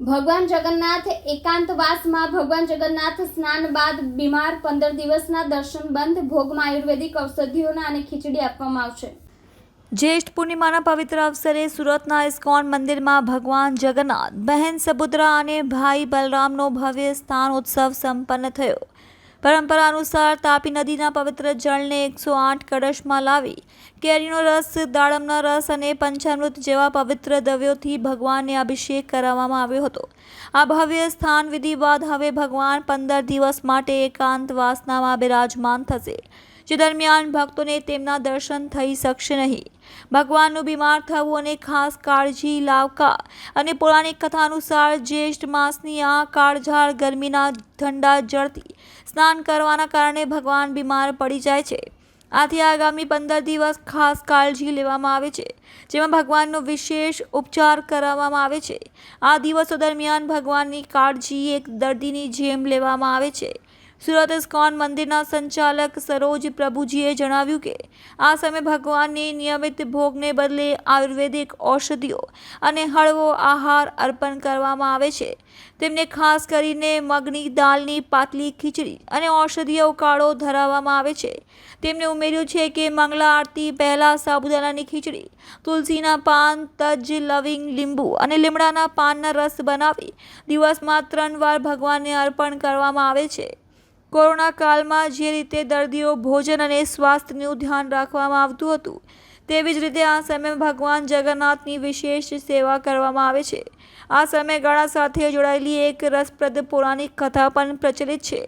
ભગવાન જગન્નાથ એકાંતવાસમાં ભગવાન જગન્નાથ સ્નાન બાદ બીમાર પંદર દિવસના દર્શન બંધ. ભોગમાં આયુર્વેદિક ઔષધિઓના અને ખીચડી આપવામાં આવશે. જ્યેષ્ઠ પૂર્ણિમાના પવિત્ર અવસરે સુરતના ઇસ્કોન મંદિરમાં ભગવાન જગન્નાથ, બહેન સબુદ્રા અને ભાઈ બલરામનો ભવ્ય સ્થાન ઉત્સવ સંપન્ન થયો. પરંપરા અનુસાર તાપી નદીના પવિત્ર જળને એકસો આઠ કળશમાં લાવી કેરીનો રસ, દાડમના રસ અને પંચામૃત જેવા પવિત્ર દ્રવ્યોથી ભગવાનને અભિષેક કરાવવામાં આવ્યો હતો. આ ભવ્ય સ્થાન વિધિ બાદ હવે ભગવાન પંદર દિવસ માટે એકાંત વાસનામાં બિરાજમાન થશે. જે દરમિયાન ભક્તોને તેમના દર્શન થઈ શકશે નહીં. ભગવાનનું બીમાર થવું અને ખાસ કાળજી લાવકા અને પૌરાણિક કથા અનુસાર જ્યેષ્ઠ માસની આ કાળઝાળ ગરમીના ઠંડા જળથી સ્નાન કરવાના કારણે ભગવાન બીમાર પડી જાય છે. આથી આગામી પંદર દિવસ ખાસ કાળજી લેવામાં આવે છે, જેમાં ભગવાનનો વિશેષ ઉપચાર કરાવવામાં આવે છે. આ દિવસો દરમિયાન ભગવાનની કાળજી એક દર્દીની જેમ લેવામાં આવે છે. સુરત ઇસ્કોન મંદિરના સંચાલક સરોજ પ્રભુજીએ જણાવ્યું કે આ સમયે ભગવાનની નિયમિત ભોગને બદલે આયુર્વેદિક ઔષધિઓ અને હળવો આહાર અર્પણ કરવામાં આવે છે. તેમને ખાસ કરીને મગની દાળની પાતલી ખીચડી અને ઔષધીય ઉકાળો ધરાવવામાં આવે છે. તેમણે ઉમેર્યું છે કે મંગલા આરતી પહેલાં સાબુદાણાની ખીચડી, તુલસીના પાન, તજ, લવિંગ, લીંબુ અને લીમડાના પાનના રસ બનાવી દિવસમાં ત્રણ વાર ભગવાનને અર્પણ કરવામાં આવે છે. કોરોના કાળમાં જે રીતે દર્દીઓ ભોજન અને સ્વાસ્થ્યનું ધ્યાન રાખવામાં આવતું હતું, તેવી જ રીતે આ સમયે ભગવાન જગન્નાથની વિશેષ સેવા કરવામાં આવે છે. આ સમયગાળા સાથે જોડાયેલી એક રસપ્રદ પૌરાણિક કથા પણ પ્રચલિત છે.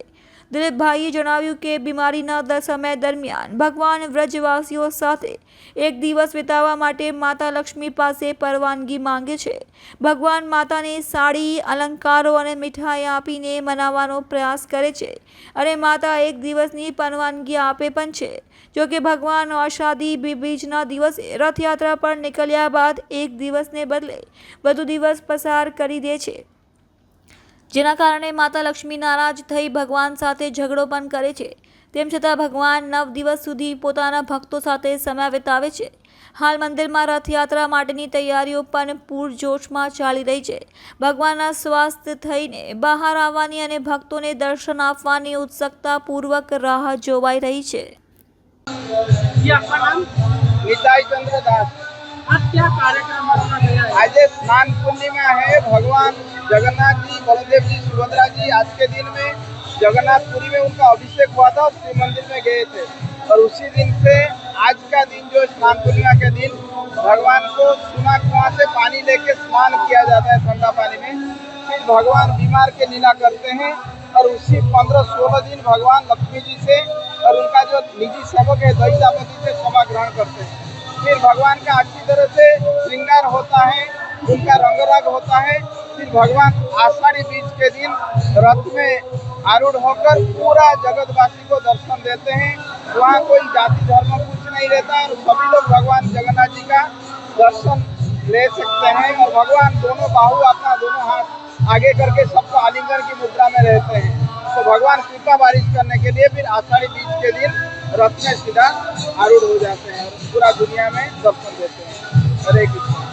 દિલીપભાઈએ જણાવ્યું કે બીમારીના સમય દરમિયાન ભગવાન વ્રજવાસીઓ સાથે એક દિવસ વિતાવવા માટે માતા લક્ષ્મી પાસે પરવાનગી માંગે છે. ભગવાન માતાને સાડી, અલંકારો અને મીઠાઈ આપીને મનાવવાનો પ્રયાસ કરે છે અને માતા એક દિવસની પરવાનગી આપે પણ છે. જોકે ભગવાન અષાઢી બીજના દિવસે રથયાત્રા પર નીકળ્યા બાદ એક દિવસને બદલે વધુ દિવસ પસાર કરી દે છે. જેના કારણે માતા લક્ષ્મી નારાજ થઈ ભગવાન સાથે ઝઘડો પણ કરે છે. તેમ છતાં ભગવાન નવ દિવસ સુધી પોતાના ભક્તો સાથે સમય વિતાવે છે. હાલ મંદિરમાં રથયાત્રા માટેની તૈયારીઓ પણ પૂરજોશમાં ચાલી રહી છે. ભગવાનના સ્વાસ્થ્ય થઈને બહાર આવવાની અને ભક્તોને દર્શન આપવાની ઉત્સુકતાપૂર્વક રાહ જોવાઈ રહી છે. आज क्या कार्यक्रम आज स्नान पूर्णिमा है, भगवान जगन्नाथ जी, बलदेव जी, सुभद्रा जी, आज के दिन में जगन्नाथपुरी में उनका अभिषेक हुआ था शिव मंदिर में गए थे। और उसी दिन से आज का दिन जो स्नान पूर्णिमा के दिन, भगवान को सुना कुआँ से पानी लेके स्नान किया जाता है ठंडा पानी में। फिर भगवान बीमार के लीला करते हैं और उसी पंद्रह सोलह दिन भगवान लक्ष्मी जी से और उनका जो निजी सेवक है दैतापति से क्षमा ग्रहण करते हैं। फिर भगवान का अच्छी तरह से श्रृंगार होता है, उनका रंगराग होता है। फिर भगवान आषाढ़ी बीज के दिन रथ में आरूढ़ होकर पूरा जगतवासी को दर्शन देते हैं। वहाँ कोई जाति, धर्म कुछ नहीं रहता और सभी लोग भगवान जगन्नाथ जी का दर्शन ले सकते हैं और भगवान दोनों बाहु अपना दोनों हाथ आगे करके सबको आलिंगन की मुद्रा में रहते हैं। तो भगवान कृपा बारिश करने के लिए फिर आषाढ़ी बीज के दिन रथ में सीधा आरूढ़ हो जाते हैं और पूरा दुनिया में दर्शन देते हैं हरे कृष्ण